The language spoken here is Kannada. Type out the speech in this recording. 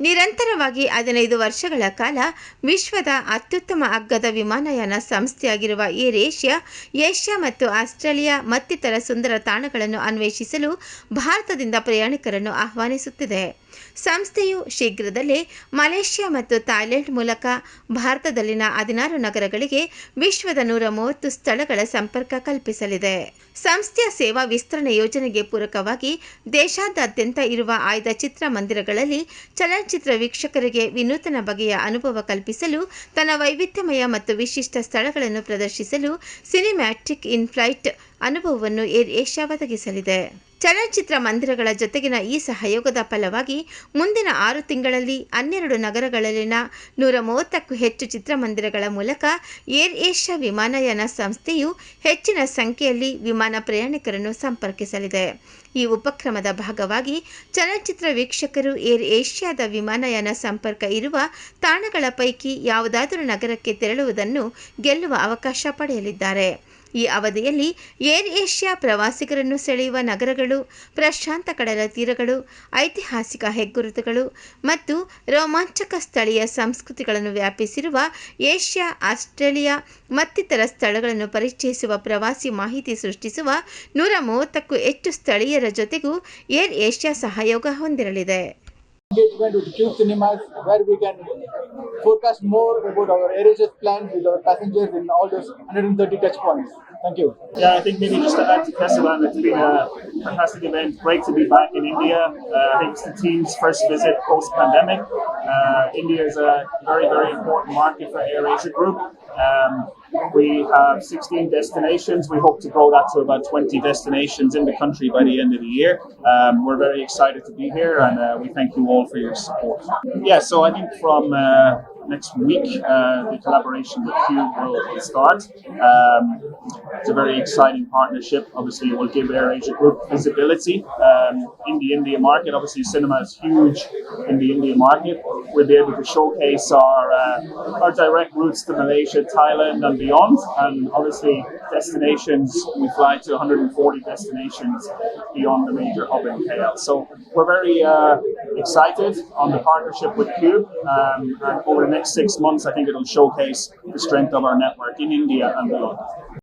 ನಿರಂತರವಾಗಿ ಹದಿನೈದು ವರ್ಷಗಳ ಕಾಲ ವಿಶ್ವದ ಅತ್ಯುತ್ತಮ ಅಗ್ಗದ ವಿಮಾನಯಾನ ಸಂಸ್ಥೆಯಾಗಿರುವ ಏರ್ ಏಷ್ಯಾ ಏಷ್ಯಾ ಮತ್ತು ಆಸ್ಟ್ರೇಲಿಯಾ ಮತ್ತಿತರ ಸುಂದರ ತಾಣಗಳನ್ನು ಅನ್ವೇಷಿಸಲು ಭಾರತದಿಂದ ಪ್ರಯಾಣಿಕರನ್ನು ಆಹ್ವಾನಿಸುತ್ತಿದೆ. ಸಂಸ್ಥೆಯು ಶೀಘ್ರದಲ್ಲೇ ಮಲೇಷ್ಯಾ ಮತ್ತು ಥಾಯ್ಲೆಂಡ್ ಮೂಲಕ ಭಾರತದಲ್ಲಿನ ಹದಿನಾರು ನಗರಗಳಿಗೆ ವಿಶ್ವದ ನೂರ ಮೂವತ್ತು ಸ್ಥಳಗಳ ಸಂಪರ್ಕ ಕಲ್ಪಿಸಲಿದೆ. ಸಂಸ್ಥೆಯ ಸೇವಾ ವಿಸ್ತರಣೆ ಯೋಜನೆಗೆ ಪೂರಕವಾಗಿ ದೇಶಾದ್ಯಂತ ಇರುವ ಆಯ್ದ ಚಿತ್ರಮಂದಿರಗಳಲ್ಲಿ ಚಲನಚಿತ್ರ ವೀಕ್ಷಕರಿಗೆ ವಿನೂತನ ಬಗೆಯ ಅನುಭವ ಕಲ್ಪಿಸಲು, ತನ್ನ ವೈವಿಧ್ಯಮಯ ಮತ್ತು ವಿಶಿಷ್ಟ ಸ್ಥಳಗಳನ್ನು ಪ್ರದರ್ಶಿಸಲು ಸಿನಿಮ್ಯಾಟಿಕ್ ಇನ್ ಫ್ಲೈಟ್ ಅನುಭವವನ್ನು ಏರ್ ಏಷ್ಯಾ ಒದಗಿಸಲಿದೆ. ಚಲನಚಿತ್ರ ಮಂದಿರಗಳ ಜೊತೆಗಿನ ಈ ಸಹಯೋಗದ ಫಲವಾಗಿ ಮುಂದಿನ ಆರು ತಿಂಗಳಲ್ಲಿ ಹನ್ನೆರಡು ನಗರಗಳಲ್ಲಿನ ನೂರ ಮೂವತ್ತಕ್ಕೂ ಹೆಚ್ಚು ಚಿತ್ರಮಂದಿರಗಳ ಮೂಲಕ ಏರ್ ಏಷ್ಯಾ ವಿಮಾನಯಾನ ಸಂಸ್ಥೆಯು ಹೆಚ್ಚಿನ ಸಂಖ್ಯೆಯಲ್ಲಿ ವಿಮಾನ ಪ್ರಯಾಣಿಕರನ್ನು ಸಂಪರ್ಕಿಸಲಿದೆ. ಈ ಉಪಕ್ರಮದ ಭಾಗವಾಗಿ ಚಲನಚಿತ್ರ ವೀಕ್ಷಕರು ಏರ್ ಏಷ್ಯಾದ ವಿಮಾನಯಾನ ಸಂಪರ್ಕ ಇರುವ ತಾಣಗಳ ಪೈಕಿ ಯಾವುದಾದರೂ ನಗರಕ್ಕೆ ತೆರಳುವುದನ್ನು ಗೆಲ್ಲುವ ಅವಕಾಶ ಪಡೆಯಲಿದ್ದಾರೆ. ಈ ಅವಧಿಯಲ್ಲಿ ಏರ್ ಏಷ್ಯಾ ಪ್ರವಾಸಿಗರನ್ನು ಸೆಳೆಯುವ ನಗರಗಳು, ಪ್ರಶಾಂತ ಕಡಲ ತೀರಗಳು, ಐತಿಹಾಸಿಕ ಹೆಗ್ಗುರುತುಗಳು ಮತ್ತು ರೋಮಾಂಚಕ ಸ್ಥಳೀಯ ಸಂಸ್ಕೃತಿಗಳನ್ನು ವ್ಯಾಪಿಸಿರುವ ಏಷ್ಯಾ, ಆಸ್ಟ್ರೇಲಿಯಾ ಮತ್ತಿತರ ಸ್ಥಳಗಳನ್ನು ಪರಿಚಯಿಸುವ ಪ್ರವಾಸಿ ಮಾಹಿತಿ ಸೃಷ್ಟಿಸುವ ನೂರ ಮೂವತ್ತಕ್ಕೂ ಹೆಚ್ಚು ಸ್ಥಳೀಯರ ಜೊತೆಗೂ ಏರ್ ಏಷ್ಯಾ ಸಹಯೋಗ ಹೊಂದಿರಲಿದೆ. Forecast more about our AirAsia's plans with our passengers in all those 130 touch points. Thank you. Yeah, I think maybe just to add to Kesavan, it's been a fantastic event. Great to be back in India. Uh, I think it's the team's first visit post pandemic. Uh, India is a very, very important market for AirAsia Group. Um, we have 16 destinations. We hope to grow that to about 20 destinations in the country by the end of the year. Um, we're very excited to be here and uh, we thank you all for your support. Yeah, so I think from uh, next week, uh, the collaboration with Cube will, start. Um, it's a very exciting partnership. Obviously, it will give AirAsia Group visibility um, in the India market. Obviously, cinema is huge in the India market. We'll be able to showcase our uh, our direct routes to Malaysia, Thailand, and beyond. And obviously, destinations we fly to 140 destinations beyond the major hub in KL. So we're very uh, excited on the partnership with Cube. Um, and over the next six months, I think it'll showcase the strength of our network in India and beyond.